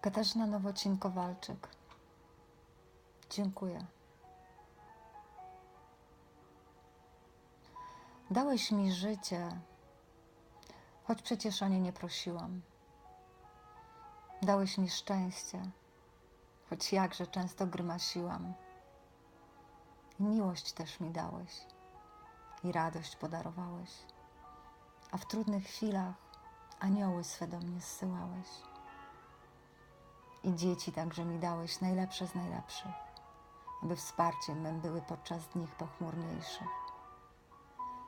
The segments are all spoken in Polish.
Katarzyna Nowocin-Kowalczyk. Dziękuję. Dałeś mi życie, choć przecież o nie nie prosiłam. Dałeś mi szczęście, choć jakże często grymasiłam. I miłość też mi dałeś, i radość podarowałeś, a w trudnych chwilach anioły swe do mnie zsyłałeś. I dzieci także mi dałeś, najlepsze z najlepszych, aby wsparciem mym były podczas dni pochmurniejszych.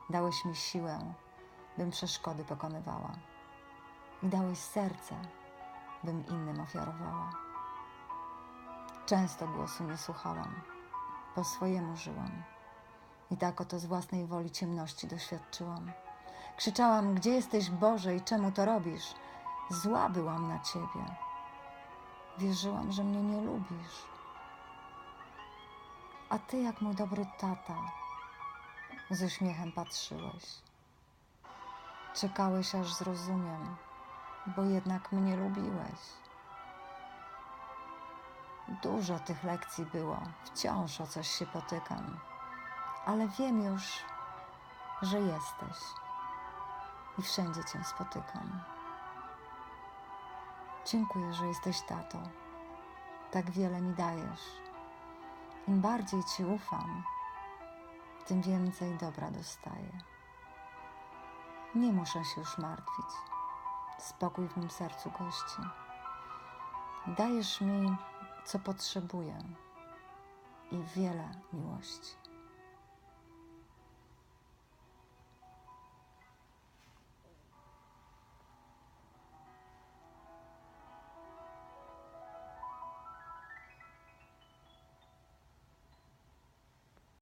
Dałeś mi siłę, bym przeszkody pokonywała. I dałeś serce, bym innym ofiarowała. Często głosu nie słuchałam, po swojemu żyłam. I tak oto z własnej woli ciemności doświadczyłam. Krzyczałam, gdzie jesteś Boże i czemu to robisz? Zła byłam na Ciebie. Wierzyłam, że mnie nie lubisz. A Ty, jak mój dobry tata, z uśmiechem patrzyłeś. Czekałeś, aż zrozumiem, bo jednak mnie lubiłeś. Dużo tych lekcji było, wciąż o coś się potykam, ale wiem już, że jesteś i wszędzie Cię spotykam. Dziękuję, że jesteś tato. Tak wiele mi dajesz. Im bardziej Ci ufam, tym więcej dobra dostaję. Nie muszę się już martwić. Spokój w mym sercu gości. Dajesz mi, co potrzebuję i wiele miłości.